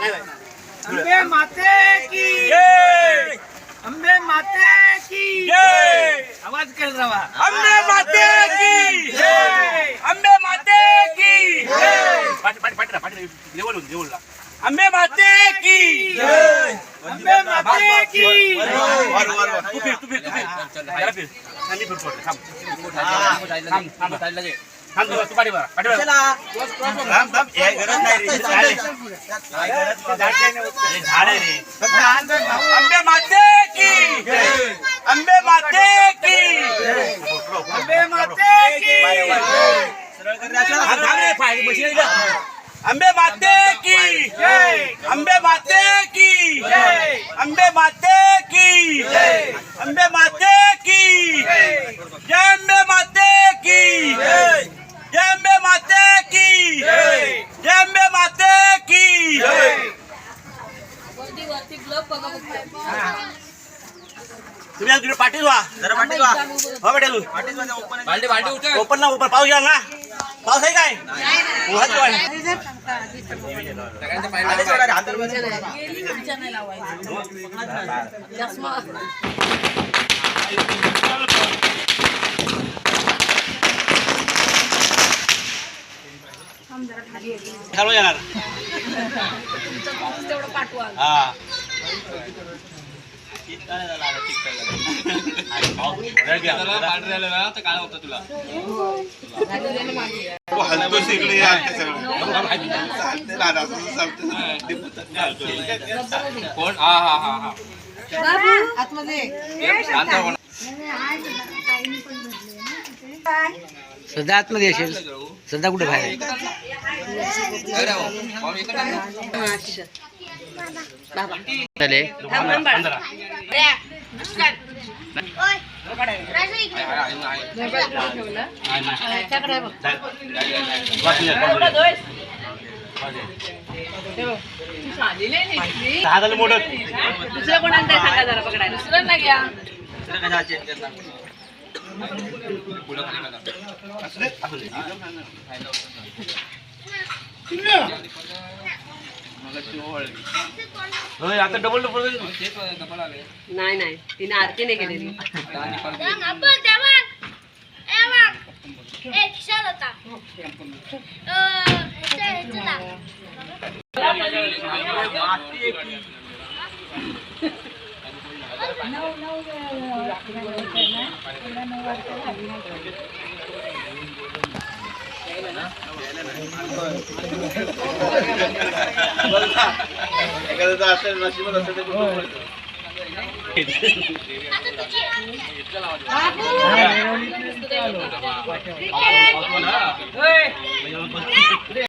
अंबे माते की जय! अंबे माते की जय! आवाज कर रहा अंबे माते की जय! अंबे माते की अंबे माते की अंबे माते की तू फिर तू फिर तू फिर. थांब. थांब थांब. थांब तू तू पाठी बरा पाठी बरा थांब थांब हे गरज नाही रे झाड आहे. हे झाड आहे रे अंबे माते की अंबे माते की अंबे माते की हा, थांब रे, पाय बशी रे इथं. अंबे माते की जय अंबे माते की जय अंबे माते की अंबे माते की जय अंबे माते की जय अंबे माते की जय अंबे माते की वरती वरती ग्लब बघा फक्त. तुम्ही आज पाठीच व्हा. जरा पाठीच व्हा. हो बेटा तू. बाल्टी बाल्टी उचल. ओपन ना ओपन पाऊस घ्या ना. पाऊस आहे काय? वाढ. चालू येणार. हा. काळा होता तुला राजूला मागे या. कोण हा हा हा हा सध्या आतमध्ये. असेल सध्या कुठे बाहेर अरे हो, मग इकडं टाक. झाले पंधरा आहे, आहे, आहे. ठेवलं. आहे, आहे. त्याच्याकडे बघ. बाकी नाही, बाकी नाही. दोय. ठेव. तू शाळेला आहे नेसली. सहा झालं मोठं दुसरं कोणाला तरी सांगा जरा पकडायला दुसऱ्यांना घ्या पुढं खाली करा. असू दे, आता डबल डबल नाही नाही. तिने आरती नाही केलेली. एखादा असेल नशिबात असेल तर कुठं पडतो मिळवली